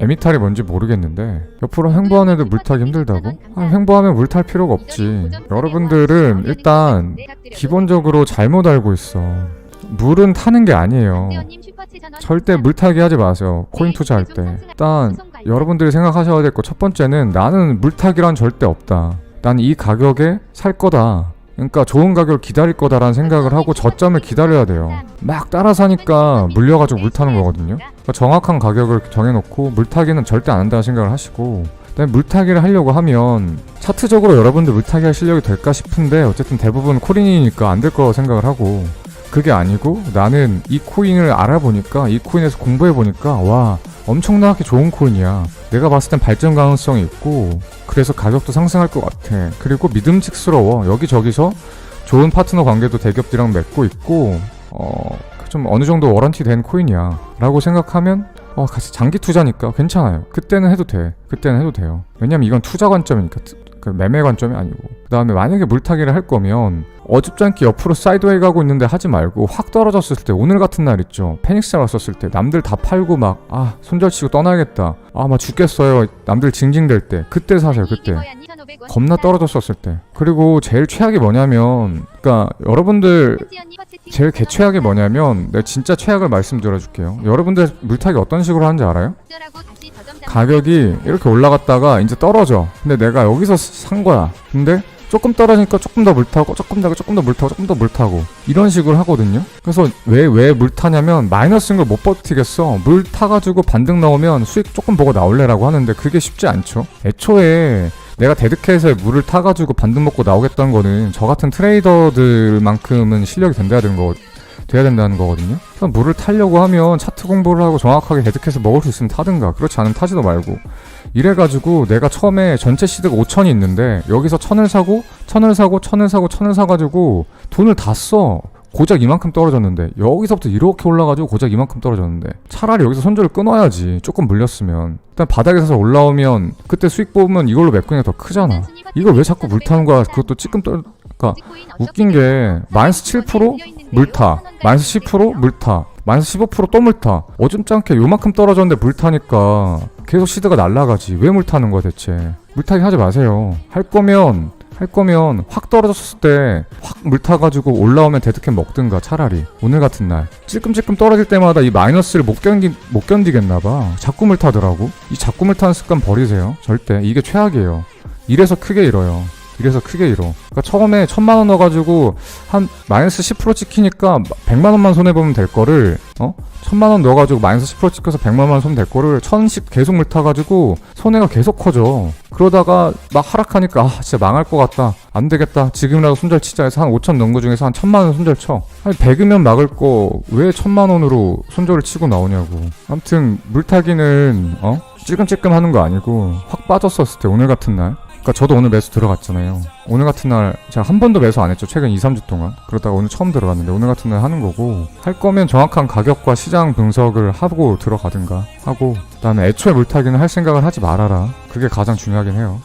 에미탈이 뭔지 모르겠는데 옆으로 횡보하는 애들 물 타기 힘들다고? 아, 횡보하면 물 탈 필요가 없지. 여러분들은 일단 기본적으로 잘못 알고 있어. 물은 타는 게 아니에요. 절대 물 타기 하지 마세요. 코인 투자할 때. 일단 여러분들이 생각하셔야 될 거 첫 번째는 나는 물 타기란 절대 없다. 난 이 가격에 살 거다 그러니까 좋은 가격을 기다릴 거다라는 생각을 하고 저점을 기다려야 돼요. 막 따라 사니까 물려가지고 물 타는 거거든요. 그러니까 정확한 가격을 정해놓고 물타기는 절대 안 한다는 생각을 하시고 그다음에 물타기를 하려고 하면 차트적으로 여러분들 물타기 할 실력이 될까 싶은데 어쨌든 대부분 코린이니까 안 될 거라고 생각을 하고 그게 아니고 나는 이 코인을 알아보니까 이 코인에서 공부해보니까 와 엄청나게 좋은 코인이야. 내가 봤을 땐 발전 가능성이 있고 그래서 가격도 상승할 것 같아. 그리고 믿음직스러워. 여기저기서 좋은 파트너 관계도 대기업들이랑 맺고 있고 어 좀 어느 정도 워런티 된 코인이야. 라고 생각하면 어 같이 장기 투자니까 괜찮아요. 그때는 해도 돼. 그때는 해도 돼요. 왜냐면 이건 투자 관점이니까. 투- 그 매매 관점이 아니고. 그 다음에 만약에 물타기를 할 거면 어줍잖게 옆으로 사이드웨이 가고 있는데 하지 말고 확 떨어졌을 때 오늘 같은 날 있죠? 페닉스가 왔었을 때 남들 다 팔고 막 아 손절치고 떠나야겠다. 아 막 죽겠어요. 남들 징징댈 때. 그때 사세요 그때. 겁나 떨어졌었을 때. 그리고 제일 최악이 뭐냐면 그러니까 여러분들 제일 개최악이 뭐냐면 내가 진짜 최악을 말씀드려 줄게요. 여러분들 물타기 어떤 식으로 하는지 알아요? 가격이 이렇게 올라갔다가 이제 떨어져. 근데 내가 여기서 산 거야. 근데 조금 떨어지니까 조금 더 물 타고 조금 더 조금 더 물 타고 조금 더 물 타고 이런 식으로 하거든요. 그래서 왜 왜 물 타냐면 마이너스인 걸 못 버티겠어. 물 타가지고 반등 나오면 수익 조금 보고 나올래라고 하는데 그게 쉽지 않죠. 애초에 내가 데드캣에 물을 타가지고 반등 먹고 나오겠다는 거는 저 같은 트레이더들만큼은 실력이 된다야 되는 거 돼야 된다는 거거든요. 그래서 물을 타려고 하면 차트 공부를 하고 정확하게 데드캣을 먹을 수 있으면 타든가. 그렇지 않으면 타지도 말고. 이래가지고 내가 처음에 전체 시드가 5천이 있는데 여기서 천을 사고 천을 사고 천을 사고 천을 사가지고 돈을 다 써. 고작 이만큼 떨어졌는데. 여기서부터 이렇게 올라가지고 고작 이만큼 떨어졌는데. 차라리 여기서 손절을 끊어야지. 조금 물렸으면. 일단 바닥에서 올라오면 그때 수익 보면 이걸로 메꾸는 게 더 크잖아. 이걸 왜 자꾸 물 타는 거야? 그것도 찌끔 떨 그러니까 웃긴 게 마이너스 7% 물타 마이너스 10% 물타 마이너스 15%또 물타. 어줍잖게 요만큼 떨어졌는데 물타니까 계속 시드가 날라가지. 왜 물타는 거야 대체? 물타기 하지 마세요. 할 거면 할 거면 확 떨어졌을 때 확 물타가지고 올라오면 데드캡 먹든가 차라리. 오늘 같은 날. 찔끔찔끔 떨어질 때마다 이 마이너스를 못 견디 못 견디겠나봐. 자꾸 물타더라고. 이 자꾸 물타는 습관 버리세요. 절대. 이게 최악이에요. 이래서 크게 잃어요 이래서 크게 잃어. 그러니까 처음에 천만 원 넣어가지고 한 마이너스 10% 찍히니까 100만 원만 손해 보면 될 거를 어 천만 원 넣어가지고 마이너스 10% 찍혀서 100만 원손될 거를 천씩 계속 물타가지고 손해가 계속 커져. 그러다가 막 하락하니까 아 진짜 망할 것 같다. 안 되겠다. 지금이라도 손절 치자 해서 한 5천 넣은 거 중에서 한 천만 원 손절 쳐. 아니 100이면 막을 거 왜 천만 원으로 손절을 치고 나오냐고. 아무튼 물타기는 어 찔끔찔끔 하는 거 아니고 확 빠졌었을 때 오늘 같은 날. 그러니까 저도 오늘 매수 들어갔잖아요. 오늘 같은 날 제가 한 번도 매수 안 했죠. 최근 2, 3주 동안. 그러다가 오늘 처음 들어갔는데 오늘 같은 날 하는 거고 할 거면 정확한 가격과 시장 분석을 하고 들어가든가 하고 그다음에 애초에 물타기는 할 생각을 하지 말아라. 그게 가장 중요하긴 해요.